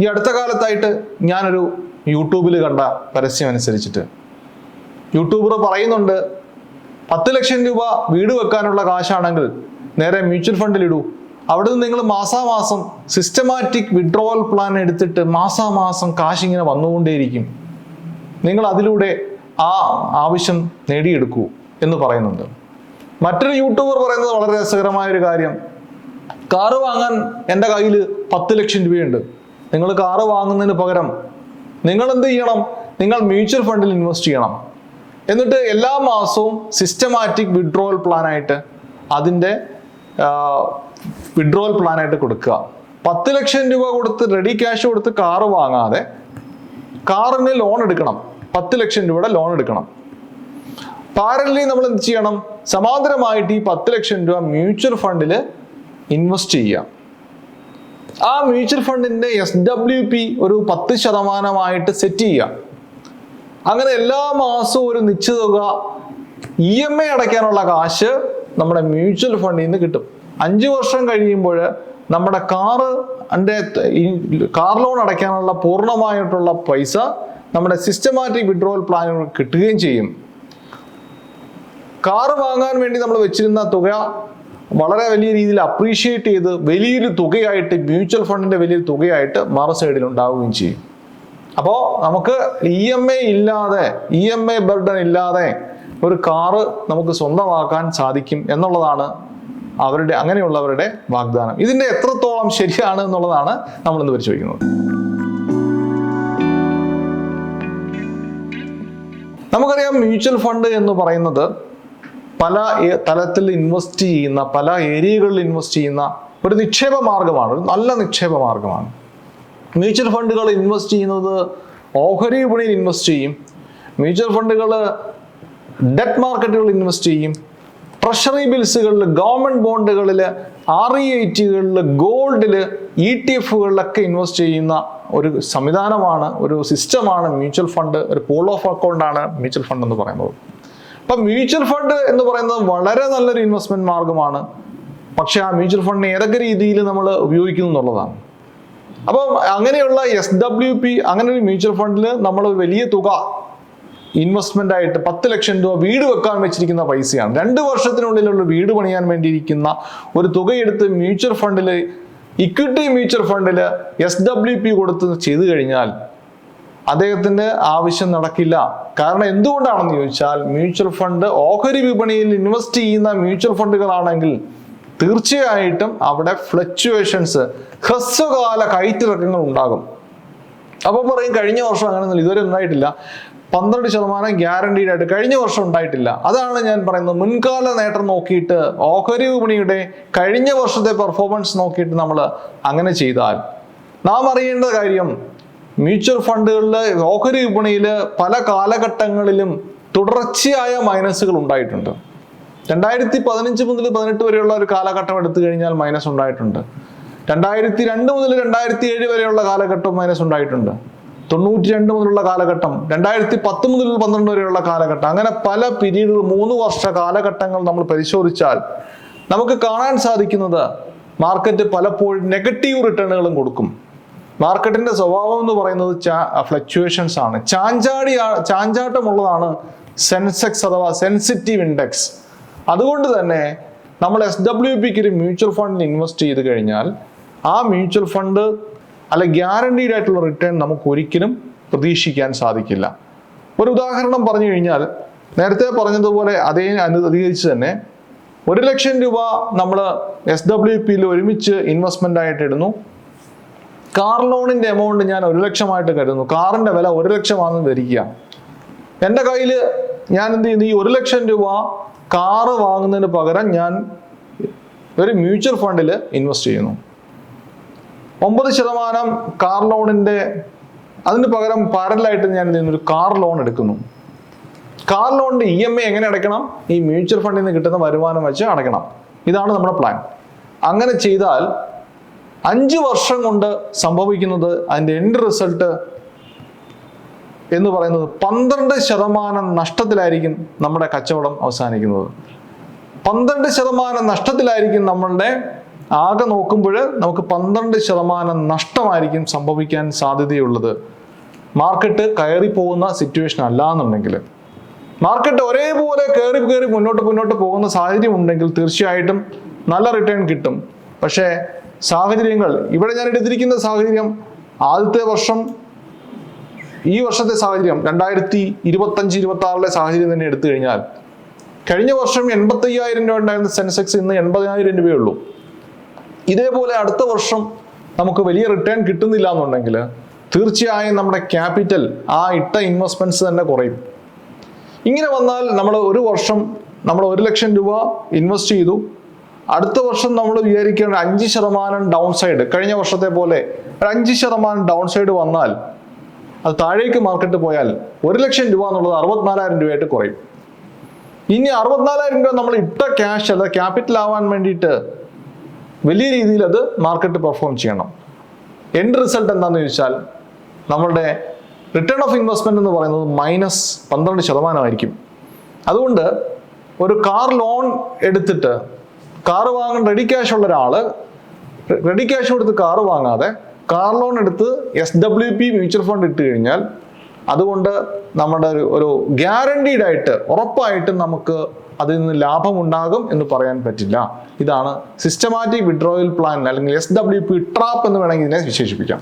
ഈ അടുത്ത കാലത്തായിട്ട് ഞാനൊരു യൂട്യൂബിൽ കണ്ട പരസ്യം അനുസരിച്ചിട്ട്. യൂട്യൂബർ പറയുന്നുണ്ട് പത്ത് ലക്ഷം രൂപ വീട് വെക്കാനുള്ള കാശാണെങ്കിൽ നേരെ മ്യൂച്വൽ ഫണ്ടിൽ ഇടൂ. അവിടെ നിന്ന് നിങ്ങൾ മാസാമാസം സിസ്റ്റമാറ്റിക് വിഡ്രോവൽ പ്ലാൻ എടുത്തിട്ട് മാസാമാസം കാശ് ഇങ്ങനെ വന്നുകൊണ്ടേയിരിക്കും. നിങ്ങൾ അതിലൂടെ ആ ആവശ്യം നേടിയെടുക്കൂ എന്ന് പറയുന്നുണ്ട്. മറ്റൊരു യൂട്യൂബർ പറയുന്നത് വളരെ രസകരമായ ഒരു കാര്യം. കാറ് വാങ്ങാൻ എന്റെ കയ്യിൽ പത്ത് ലക്ഷം രൂപയുണ്ട്. നിങ്ങൾ കാറ് വാങ്ങുന്നതിന് പകരം നിങ്ങൾ എന്ത് ചെയ്യണം? നിങ്ങൾ മ്യൂച്വൽ ഫണ്ടിൽ ഇൻവെസ്റ്റ് ചെയ്യണം. എന്നിട്ട് എല്ലാ മാസവും സിസ്റ്റമാറ്റിക് വിഡ്രോവൽ പ്ലാനായിട്ട് അതിന്റെ വിഡ്രോവൽ പ്ലാനായിട്ട് കൊടുക്കുക. പത്ത് ലക്ഷം രൂപ കൊടുത്ത് റെഡി ക്യാഷ് കൊടുത്ത് കാറ് വാങ്ങാതെ കാറിന് ലോൺ എടുക്കണം. പത്ത് ലക്ഷം രൂപയുടെ ലോൺ എടുക്കണം. പാരലി നമ്മൾ എന്ത് ചെയ്യണം? സമാന്തരമായിട്ട് ഈ പത്ത് ലക്ഷം രൂപ മ്യൂച്വൽ ഫണ്ടിൽ ഇൻവെസ്റ്റ് ചെയ്യുക. ആ മ്യൂച്വൽ ഫണ്ടിന്റെ എസ് ഡബ്ല്യു പി ഒരു പത്ത് ശതമാനമായിട്ട് സെറ്റ് ചെയ്യുക. അങ്ങനെ എല്ലാ മാസവും ഒരു നിശ്ചിത തുക ഇ എം ഐ അടയ്ക്കാനുള്ള കാശ് നമ്മുടെ മ്യൂച്വൽ ഫണ്ടിൽ നിന്ന് കിട്ടും. അഞ്ച് വർഷം കഴിയുമ്പോൾ നമ്മുടെ കാറ് കാർ ലോൺ അടയ്ക്കാനുള്ള പൂർണമായിട്ടുള്ള പൈസ നമ്മുടെ സിസ്റ്റമാറ്റിക് വിഡ്രോവൽ പ്ലാനുകൾ കിട്ടുകയും ചെയ്യും. കാറ് വാങ്ങാൻ വേണ്ടി നമ്മൾ വെച്ചിരുന്ന തുക വളരെ വലിയ രീതിയിൽ അപ്രീഷിയേറ്റ് ചെയ്ത് വലിയൊരു തുകയായിട്ട് മ്യൂച്വൽ ഫണ്ടിന്റെ വലിയൊരു തുകയായിട്ട് മറു സൈഡിൽ ഉണ്ടാവുകയും ചെയ്യും. അപ്പോൾ നമുക്ക് ഇ എം ഐ ഇല്ലാതെ ഇ എം ഐ ബർഡൻ ഇല്ലാതെ ഒരു കാറ് നമുക്ക് സ്വന്തമാക്കാൻ സാധിക്കും എന്നുള്ളതാണ് അവരുടെ അങ്ങനെയുള്ളവരുടെ വാഗ്ദാനം. ഇതിന്റെ എത്രത്തോളം ശരിയാണ് എന്നുള്ളതാണ് നമ്മൾ ഇന്ന് പരിശോധിക്കുന്നത്. നമുക്കറിയാം മ്യൂച്വൽ ഫണ്ട് എന്ന് പറയുന്നത് പല തലത്തിൽ ഇൻവെസ്റ്റ് ചെയ്യുന്ന പല ഏരിയകളിൽ ഇൻവെസ്റ്റ് ചെയ്യുന്ന ഒരു നിക്ഷേപ മാർഗമാണ്. ഒരു നല്ല നിക്ഷേപ മാർഗമാണ്. മ്യൂച്വൽ ഫണ്ടുകൾ ഇൻവെസ്റ്റ് ചെയ്യുന്നത് ഓഹരി വിപണിയിൽ ഇൻവെസ്റ്റ് ചെയ്യും. മ്യൂച്വൽ ഫണ്ടുകൾ ഡെറ്റ് മാർക്കറ്റുകളിൽ ഇൻവെസ്റ്റ് ചെയ്യും. ട്രഷറി ബിൽസുകളിൽ ഗവൺമെന്റ് ബോണ്ടുകളിൽ ആർ ഇ ഐ ടികളിൽ ഗോൾഡിൽ ഇ ടി എഫുകളിലൊക്കെ ഇൻവെസ്റ്റ് ചെയ്യുന്ന ഒരു സംവിധാനമാണ് ഒരു സിസ്റ്റമാണ് മ്യൂച്വൽ ഫണ്ട് ഒരു പൂൾ ഓഫ് അക്കൗണ്ടാണ് മ്യൂച്വൽ ഫണ്ട് എന്ന് പറയുന്നത്. അപ്പം മ്യൂച്വൽ ഫണ്ട് എന്ന് പറയുന്നത് വളരെ നല്ലൊരു ഇൻവെസ്റ്റ്മെന്റ് മാർഗമാണ്. പക്ഷെ ആ മ്യൂച്വൽ ഫണ്ടിനെ ഏതൊക്കെ രീതിയിൽ നമ്മൾ ഉപയോഗിക്കുന്നു എന്നുള്ളതാണ്. അപ്പം അങ്ങനെയുള്ള എസ് ഡബ്ല്യു പി അങ്ങനെ ഒരു മ്യൂച്വൽ ഫണ്ടിൽ നമ്മൾ വലിയ തുക ഇൻവെസ്റ്റ്മെന്റ് ആയിട്ട് പത്ത് ലക്ഷം രൂപ വീട് വെക്കാൻ വെച്ചിരിക്കുന്ന പൈസയാണ്. രണ്ട് വർഷത്തിനുള്ളിലുള്ള വീട് പണിയാൻ വേണ്ടിയിരിക്കുന്ന ഒരു തുകയെടുത്ത് മ്യൂച്വൽ ഫണ്ടിൽ ഇക്വിറ്റി മ്യൂച്വൽ ഫണ്ടിൽ എസ് ഡബ്ല്യു പി കൊടുത്ത് ചെയ്തു കഴിഞ്ഞാൽ അദ്ദേഹത്തിന്റെ ആവശ്യം നടക്കില്ല. കാരണം എന്തുകൊണ്ടാണെന്ന് ചോദിച്ചാൽ മ്യൂച്വൽ ഫണ്ട് ഓഹരി വിപണിയിൽ ഇൻവെസ്റ്റ് ചെയ്യുന്ന മ്യൂച്വൽ ഫണ്ടുകളാണെങ്കിൽ തീർച്ചയായിട്ടും അവിടെ ഫ്ലക്ച്വേഷൻസ് ഹ്രസ്വകാല കയറ്റിറക്കങ്ങൾ ഉണ്ടാകും. അപ്പോൾ പറയും കഴിഞ്ഞ വർഷം അങ്ങനെ ഇതുവരെ ഉണ്ടായിട്ടില്ല. പന്ത്രണ്ട് ശതമാനം ഗ്യാരണ്ടീഡ് ആയിട്ട് കഴിഞ്ഞ വർഷം ഉണ്ടായിട്ടില്ല. അതാണ് ഞാൻ പറയുന്നത്. മുൻകാല നേട്ടം നോക്കിയിട്ട് ഓഹരി വിപണിയുടെ കഴിഞ്ഞ വർഷത്തെ പെർഫോമൻസ് നോക്കിയിട്ട് നമ്മൾ അങ്ങനെ ചെയ്താൽ. നാം അറിയേണ്ട കാര്യം മ്യൂച്വൽ ഫണ്ടുകളിൽ ഓഹരി വിപണിയിൽ പല കാലഘട്ടങ്ങളിലും തുടർച്ചയായ മൈനസുകൾ ഉണ്ടായിട്ടുണ്ട്. രണ്ടായിരത്തി പതിനഞ്ച് മുതൽ പതിനെട്ട് വരെയുള്ള ഒരു കാലഘട്ടം എടുത്തു കഴിഞ്ഞാൽ മൈനസ് ഉണ്ടായിട്ടുണ്ട്. രണ്ടായിരത്തി രണ്ട് മുതൽ രണ്ടായിരത്തി ഏഴ് വരെയുള്ള കാലഘട്ടം മൈനസ് ഉണ്ടായിട്ടുണ്ട്. തൊണ്ണൂറ്റി രണ്ട് മുതലുള്ള കാലഘട്ടം രണ്ടായിരത്തി പത്ത് മുതൽ പന്ത്രണ്ട് വരെയുള്ള കാലഘട്ടം. അങ്ങനെ പല പിരീഡുകൾ മൂന്ന് വർഷ കാലഘട്ടങ്ങൾ നമ്മൾ പരിശോധിച്ചാൽ നമുക്ക് കാണാൻ സാധിക്കുന്നത് മാർക്കറ്റ് പലപ്പോഴും നെഗറ്റീവ് റിട്ടേണുകളും കൊടുക്കും. മാർക്കറ്റിന്റെ സ്വഭാവം എന്ന് പറയുന്നത് ഫ്ലക്ച്വേഷൻസ് ആണ്. ചാഞ്ചാടി ചാഞ്ചാട്ടമുള്ളതാണ് സെൻസെക്സ് അഥവാ സെൻസിറ്റീവ് ഇൻഡെക്സ്. അതുകൊണ്ട് തന്നെ നമ്മൾ എസ് ഡബ്ല്യു പിക്ക് ഒരു മ്യൂച്വൽ ഫണ്ടിൽ ഇൻവെസ്റ്റ് ചെയ്ത് കഴിഞ്ഞാൽ ആ മ്യൂച്വൽ ഫണ്ട് അല്ല ഗ്യാരണ്ടീഡ് ആയിട്ടുള്ള റിട്ടേൺ നമുക്ക് ഒരിക്കലും പ്രതീക്ഷിക്കാൻ സാധിക്കില്ല. ഒരു ഉദാഹരണം പറഞ്ഞു കഴിഞ്ഞാൽ നേരത്തെ പറഞ്ഞതുപോലെ അതേ അനുധികരിച്ച് തന്നെ ഒരു ലക്ഷം രൂപ നമ്മൾ എസ് ഡബ്ല്യു പിയിൽ ഒരുമിച്ച് ഇൻവെസ്റ്റ്മെന്റ് ആയിട്ട് ഇടുന്നു. കാർ ലോണിന്റെ എമൗണ്ട് ഞാൻ ഒരു ലക്ഷമായിട്ട് കരുതുന്നു. കാറിന്റെ വില ഒരു ലക്ഷമാണെന്ന് ധരിക്കുക. എന്റെ കയ്യിൽ ഞാൻ എന്ത് ചെയ്യുന്നു? ഈ ഒരു ലക്ഷം രൂപ കാറ് വാങ്ങുന്നതിന് പകരം ഞാൻ ഒരു മ്യൂച്വൽ ഫണ്ടിൽ ഇൻവെസ്റ്റ് ചെയ്യുന്നു. ഒമ്പത് ശതമാനം കാർ ലോണിന്റെ അതിന് പകരം പാരലായിട്ട് ഞാൻ ഒരു കാർ ലോൺ എടുക്കുന്നു. കാർ ലോണിന്റെ ഇ എം ഐ എങ്ങനെ അടയ്ക്കണം? ഈ മ്യൂച്വൽ ഫണ്ടിൽ നിന്ന് കിട്ടുന്ന വരുമാനം വെച്ച് അടയ്ക്കണം. ഇതാണ് നമ്മുടെ പ്ലാൻ അങ്ങനെ ചെയ്താൽ അഞ്ച് വർഷം കൊണ്ട് സംഭവിക്കുന്നത് അതിന്റെ എൻഡ് റിസൾട്ട് എന്ന് പറയുന്നത് പന്ത്രണ്ട് ശതമാനം നഷ്ടത്തിലായിരിക്കും നമ്മുടെ കച്ചവടം അവസാനിക്കുന്നത്. പന്ത്രണ്ട് ശതമാനം നഷ്ടത്തിലായിരിക്കും നമ്മളുടെ ആകെ നോക്കുമ്പോൾ നമുക്ക് പന്ത്രണ്ട് ശതമാനം നഷ്ടമായിരിക്കും സംഭവിക്കാൻ സാധ്യതയുള്ളത്. മാർക്കറ്റ് കയറി പോകുന്ന സിറ്റുവേഷൻ അല്ല എന്നുണ്ടെങ്കിൽ. മാർക്കറ്റ് ഒരേപോലെ കയറി കയറി മുന്നോട്ട് മുന്നോട്ട് പോകുന്ന സാഹചര്യം ഉണ്ടെങ്കിൽ തീർച്ചയായിട്ടും നല്ല റിട്ടേൺ കിട്ടും. പക്ഷേ സാഹചര്യങ്ങൾ. ഇവിടെ ഞാൻ എടുത്തിരിക്കുന്ന സാഹചര്യം ആദ്യത്തെ വർഷം ഈ വർഷത്തെ സാഹചര്യം രണ്ടായിരത്തി ഇരുപത്തഞ്ച് ഇരുപത്തി ആറിലെ സാഹചര്യം തന്നെ എടുത്തു കഴിഞ്ഞാൽ കഴിഞ്ഞ വർഷം എൺപത്തി അയ്യായിരം രൂപ ഉണ്ടായിരുന്ന സെൻസെക്സ് ഇന്ന് എൺപതിനായിരം രൂപയുള്ളൂ ഇതേപോലെ അടുത്ത വർഷം നമുക്ക് വലിയ റിട്ടേൺ കിട്ടുന്നില്ല എന്നുണ്ടെങ്കിൽ തീർച്ചയായും നമ്മുടെ ക്യാപിറ്റൽ ആ ഇട്ട ഇൻവെസ്റ്റ്മെന്റ്സ് തന്നെ കുറയും. ഇങ്ങനെ വന്നാൽ നമ്മൾ ഒരു വർഷം നമ്മൾ ഒരു ലക്ഷം രൂപ ഇൻവെസ്റ്റ് ചെയ്തു. അടുത്ത വർഷം നമ്മൾ വിചാരിക്കേണ്ട അഞ്ച് ശതമാനം ഡൗൺ സൈഡ് കഴിഞ്ഞ വർഷത്തെ പോലെ ഒരു അഞ്ച് ശതമാനം ഡൗൺ സൈഡ് വന്നാൽ അത് താഴേക്ക് മാർക്കറ്റ് പോയാൽ ഒരു ലക്ഷം രൂപ എന്നുള്ളത് അറുപത്തിനാലായിരം രൂപയായിട്ട് കുറയും. ഇനി അറുപത്തിനാലായിരം രൂപ നമ്മൾ ഇട്ട ക്യാഷ് അത് ക്യാപിറ്റൽ ആവാൻ വേണ്ടിയിട്ട് വലിയ രീതിയിൽ അത് മാർക്കറ്റ് പെർഫോം ചെയ്യണം. എൻഡ് റിസൾട്ട് എന്താണെന്ന് ചോദിച്ചാൽ നമ്മളുടെ റിട്ടേൺ ഓഫ് ഇൻവെസ്റ്റ്മെന്റ് എന്ന് പറയുന്നത് മൈനസ് പന്ത്രണ്ട് ശതമാനമായിരിക്കും. അതുകൊണ്ട് ഒരു കാർ ലോൺ എടുത്തിട്ട് കാർ വാങ്ങാൻ റെഡി ക്യാഷ് ഉള്ള ഒരാൾ റെഡി ക്യാഷ് കൊടുത്ത് കാറ് വാങ്ങാതെ കാർ ലോൺ എടുത്ത് S W P mutual fund ഇട്ട് കഴിഞ്ഞാൽ അതുകൊണ്ട് നമ്മുടെ ഒരു ഒരു ഗ്യാരണ്ടീഡ് ആയിട്ട് ഉറപ്പായിട്ടും നമുക്ക് അതിൽ നിന്ന് ലാഭമുണ്ടാകും എന്ന് പറയാൻ പറ്റില്ല. ഇതാണ് സിസ്റ്റമാറ്റിക് വിഡ്രോയൽ പ്ലാൻ അല്ലെങ്കിൽ എസ് ഡബ്ല്യു പി ട്രാപ്പ് എന്ന് വേണമെങ്കിൽ ഇതിനെ വിശേഷിപ്പിക്കാം.